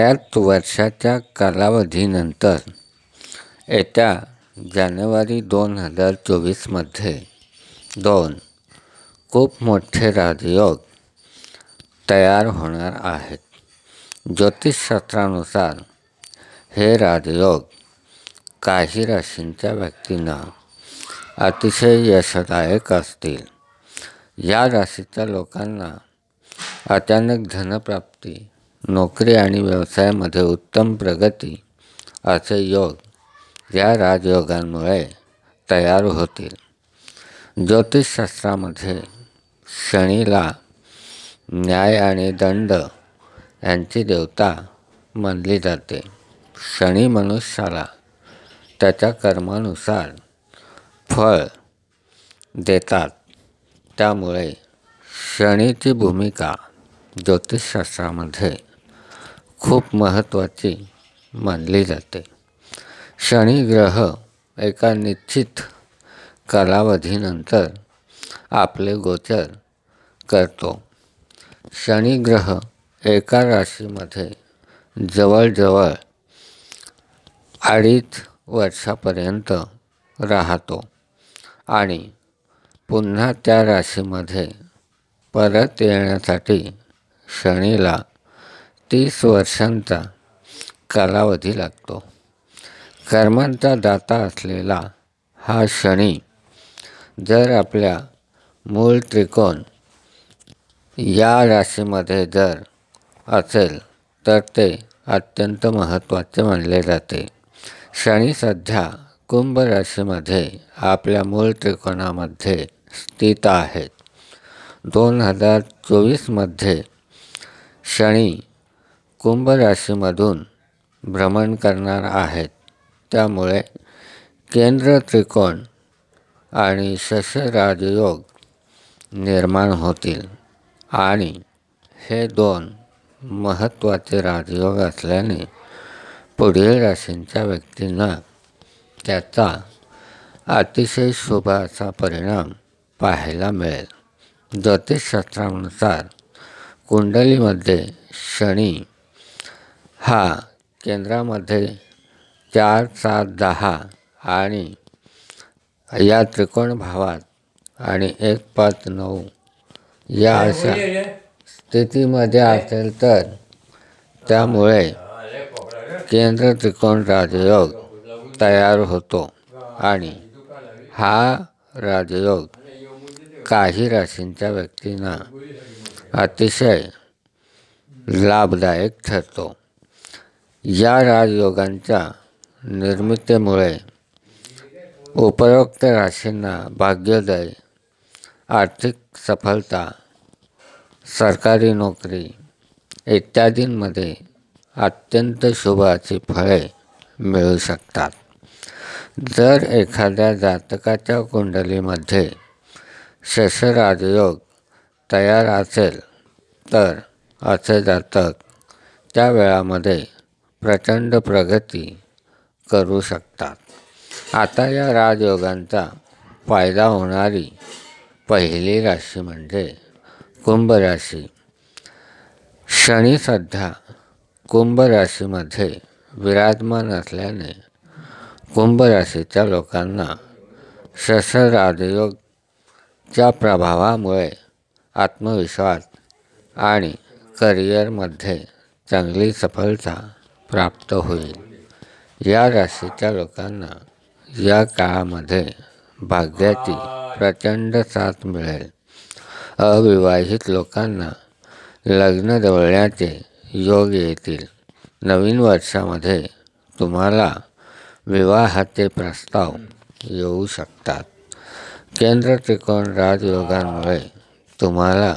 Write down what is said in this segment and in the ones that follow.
बऱ्याच वर्षाच्या कालावधीनंतर येत्या जानेवारी दोन हजार चोवीसमध्ये दोन खूप मोठे राजयोग तयार होणार आहेत. ज्योतिषशास्त्रानुसार हे राजयोग काही राशींच्या व्यक्तींना अतिशय यशदायक असतील. या राशीच्या लोकांना अचानक धनप्राप्ती नोकरी आणि व्यवसायामध्ये उत्तम प्रगती असे योग या राजयोगांमुळे तयार होतील. ज्योतिषशास्त्रामध्ये शनीला न्याय आणि दंड यांची देवता मानली जाते. शनी मनुष्याला त्याच्या कर्मानुसार फळ देतात. त्यामुळे शनीची भूमिका ज्योतिषशास्त्रामध्ये खूप महत्त्वाची मानली जाते. शनी ग्रह एका निश्चित कालावधीनंतर आपले गोचर करतो. शनी ग्रह एका राशीमध्ये जवळजवळ अडीच वर्षापर्यंत राहतो आणि पुन्हा त्या राशीमध्ये परत येण्यासाठी शनीला तीस वर्षांचा कालावधी लागतो. कर्मांचा दाता असलेला हा शनी जर आपल्या मूळ त्रिकोण या राशीमध्ये जर असेल तर ते अत्यंत महत्त्वाचे मानले जाते. शनी सध्या कुंभ राशीमध्ये आपल्या मूळ त्रिकोणामध्ये स्थित आहेत दोन हजार चोवीसमध्ये शनी कुंभ राशीमधून भ्रमण करणार आहेत. त्यामुळे केंद्र त्रिकोण आणि शशराजयोग निर्माण होतील. आणि हे दोन महत्त्वाचे राजयोग असल्याने पुढील राशींच्या व्यक्तींना त्याचा अतिशय शुभ असा परिणाम पाहायला मिळेल. ज्योतिषशास्त्रानुसार कुंडलीमध्ये शनी हा. केंद्रामध्ये चार सात दहा आणि या त्रिकोण भावात आणि एक पाच नऊ या अशा स्थितीमध्ये असेल तर त्यामुळे केंद्र त्रिकोण राजयोग तयार होतो आणि हा राजयोग काही राशींच्या व्यक्तींना अतिशय लाभदायक ठरतो. या राजयोगांच्या निर्मितीमुळे उपरोक्त राशींना भाग्योदय आर्थिक सफलता सरकारी नोकरी इत्यादींमध्ये अत्यंत शुभाची फळे मिळू शकतात. जर एखाद्या जातकाच्या कुंडलीमध्ये शशराजयोग तयार असेल तर असे जातक त्या वेळामध्ये प्रचंड प्रगती करू शकतात. आता या राजयोगांचा फायदा होणारी पहिली राशी म्हणजे कुंभ राशी. शनी सध्या कुंभ राशीमध्ये विराजमान असल्याने कुंभ राशीच्या लोकांना शश राजयोगच्या प्रभावामुळे आत्मविश्वास आणि करिअरमध्ये चांगली सफलता प्राप्त होईल. या राशीच्या लोकांना या काळामध्ये भाग्याची प्रचंड साथ मिळेल. अविवाहित लोकांना लग्न जवळण्याचे योग येतील. नवीन वर्षामध्ये तुम्हाला विवाहाचे प्रस्ताव येऊ शकतात. केंद्र त्रिकोण राजयोगांमुळे तुम्हाला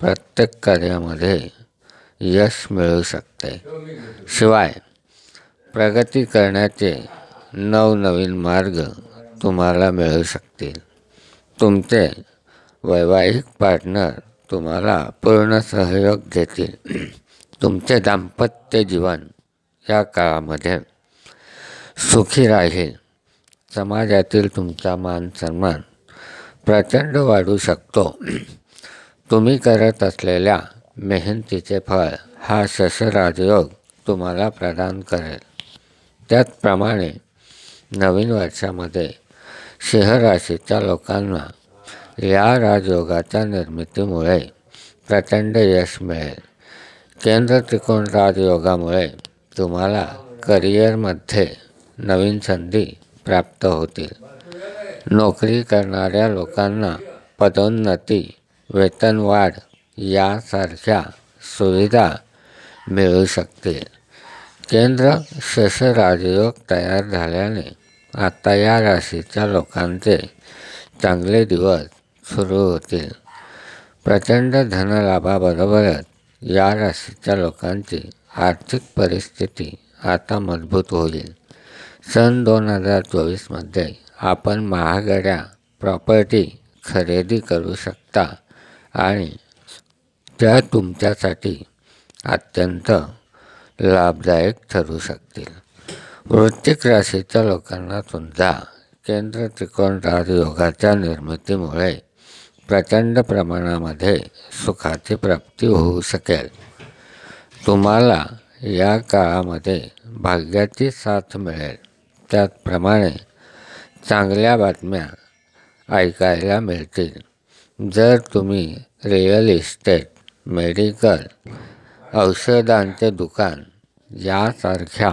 प्रत्येक कार्यामध्ये यश मिळू शकते. शिवाय प्रगती करण्याचे नवनवीन मार्ग तुम्हाला मिळू शकतील. तुमचे वैवाहिक पार्टनर तुम्हाला पूर्ण सहयोग देतील. तुमचे दाम्पत्य जीवन या काळामध्ये सुखी राहील. समाजातील तुमचा मान सन्मान प्रचंड वाढू शकतो. तुम्ही करत असलेल्या मेहनतीचे फळ हा ससराजयोग तुम्हाला प्रदान करेल. त्याचप्रमाणे नवीन वर्षामध्ये सिंहराशीच्या लोकांना या राजयोगाच्या निर्मितीमुळे प्रचंड यश मिळेल. केंद्र त्रिकोण राजयोगामुळे तुम्हाला करिअरमध्ये नवीन संधी प्राप्त होतील. नोकरी करणाऱ्या लोकांना पदोन्नती वेतनवाढ यासारख्या सुविधा मिळू शकतील केंद्र शश राजयोग तयार झाल्याने आता या राशीच्या लोकांचे चांगले दिवस सुरू होतील. प्रचंड धनलाभाबरोबरच या राशीच्या लोकांची आर्थिक परिस्थिती आता मजबूत होईल. सन दोन हजार चोवीसमध्ये आपण महागड्या प्रॉपर्टी खरेदी करू शकता आणि त्या तुमच्यासाठी अत्यंत लाभदायक ठरू शकतील. वृत्तिक राशीच्या लोकांना सुद्धा केंद्र त्रिकोण राजयोगाच्या निर्मितीमुळे प्रचंड प्रमाणामध्ये सुखाची प्राप्ती होऊ शकेल. तुम्हाला या काळामध्ये भाग्याची साथ मिळेल. त्याचप्रमाणे चांगल्या बातम्या ऐकायला मिळतील. जर तुम्ही रिअल इस्टेट मेडिकल औषधांचे दुकान यासारख्या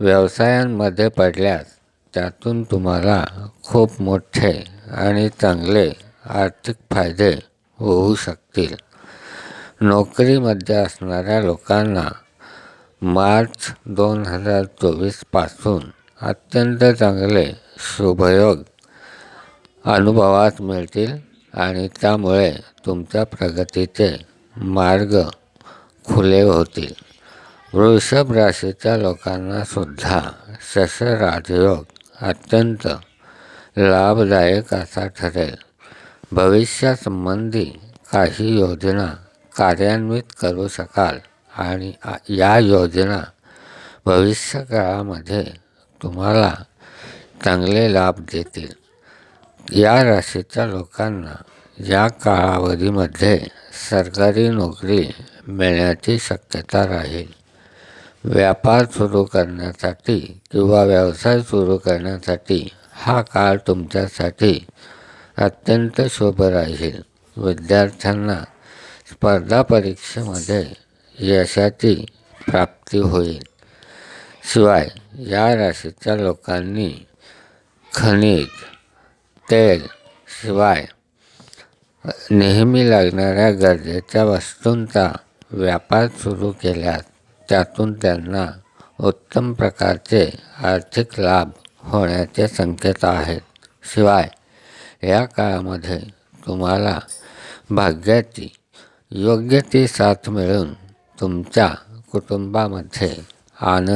व्यवसायांमध्ये पडल्यास त्यातून तुम्हाला खूप मोठे आणि चांगले आर्थिक फायदे होऊ शकतील. नोकरीमध्ये असणाऱ्या लोकांना मार्च दोन हजार चोवीसपासून अत्यंत चांगले शुभयोग अनुभवास मिळतील आणि त्यामुळे तुमच्या प्रगतीचे मार्ग खुले होतील. वृषभ राशीच्या लोकांना सुद्धा राजयोग अत्यंत लाभदायक असा ठरेल. भविष्यासंबंधी काही योजना कार्यान्वित करू शकाल आणि या योजना भविष्यकाळामध्ये तुम्हाला चांगले लाभ देतील. या राशीच्या लोकांना या कालावधीमध्ये सरकारी नोकरी मिळण्याची शक्यता राहील. व्यापार सुरू करण्यासाठी किंवा व्यवसाय सुरू करण्यासाठी हा काळ तुमच्यासाठी अत्यंत शुभ राहील. विद्यार्थ्यांना स्पर्धा परीक्षेमध्ये यशाची प्राप्ती होईल. शिवाय या राशीच्या लोकांनी खनिज तेल शिवाय नेहमी लागणाऱ्या गरजेच्या वस्तूंचा व्यापार सुरू केल्यास त्यातून त्यांना उत्तम प्रकारचे आर्थिक लाभ होण्याचे संकेत आहेत. शिवाय या काळामध्ये तुम्हाला भाग्याची योग्य ती साथ मिळून तुमच्या कुटुंबामध्ये आनंद